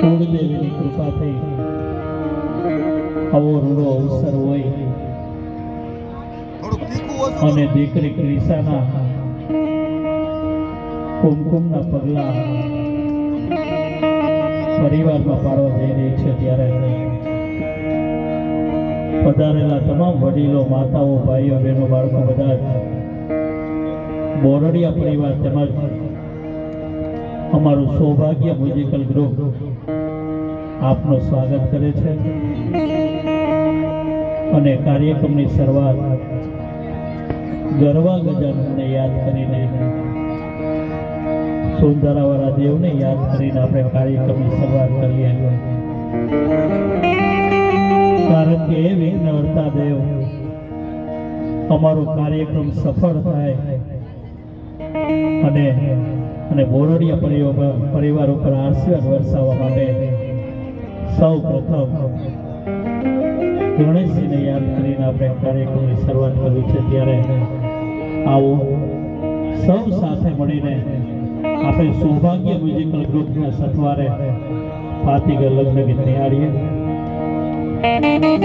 કુળદેવીની કૃપાથી આવો રૂડો અવસર હોય. અને દીકરી ક્રિસાના કુમકુમના પગલા પરિવારમાં પાડવા જઈ રહી છે ત્યારે પધારેલા તમામ વડીલો માતાઓ ભાઈઓ બહેનો બાળકો બધા બોરડિયા પરિવાર તેમજ અમારું સૌભાગ્ય મ્યુઝિકલ ગ્રુપ આપનું સ્વાગત કરે છે. અને કાર્યક્રમની શરૂઆત ગરવા ગજાનને યાદ કરીને, સુંદરાવાળા દેવને યાદ કરીને આપણે કાર્યક્રમની શરૂઆત કરીએ. કારણ કે એ વિઘ્નવર્તા દેવ, અમારો કાર્યક્રમ સફળ થાય અને અને બોરડિયા પરિવાર ઉપર આશીર્વાદ વરસાવવા માટે સૌ પ્રથમ ગણેશજીને યાદ કરીને આપણે કાર્યક્રમની શરૂઆત કરવી છે. ત્યારે આવો સૌ સાથે મળીને આપણે સૌભાગ્ય મ્યુઝિકલ ગ્રુપના સથવારે પાતિગર લગ્ન ગીત નિહાળીએ.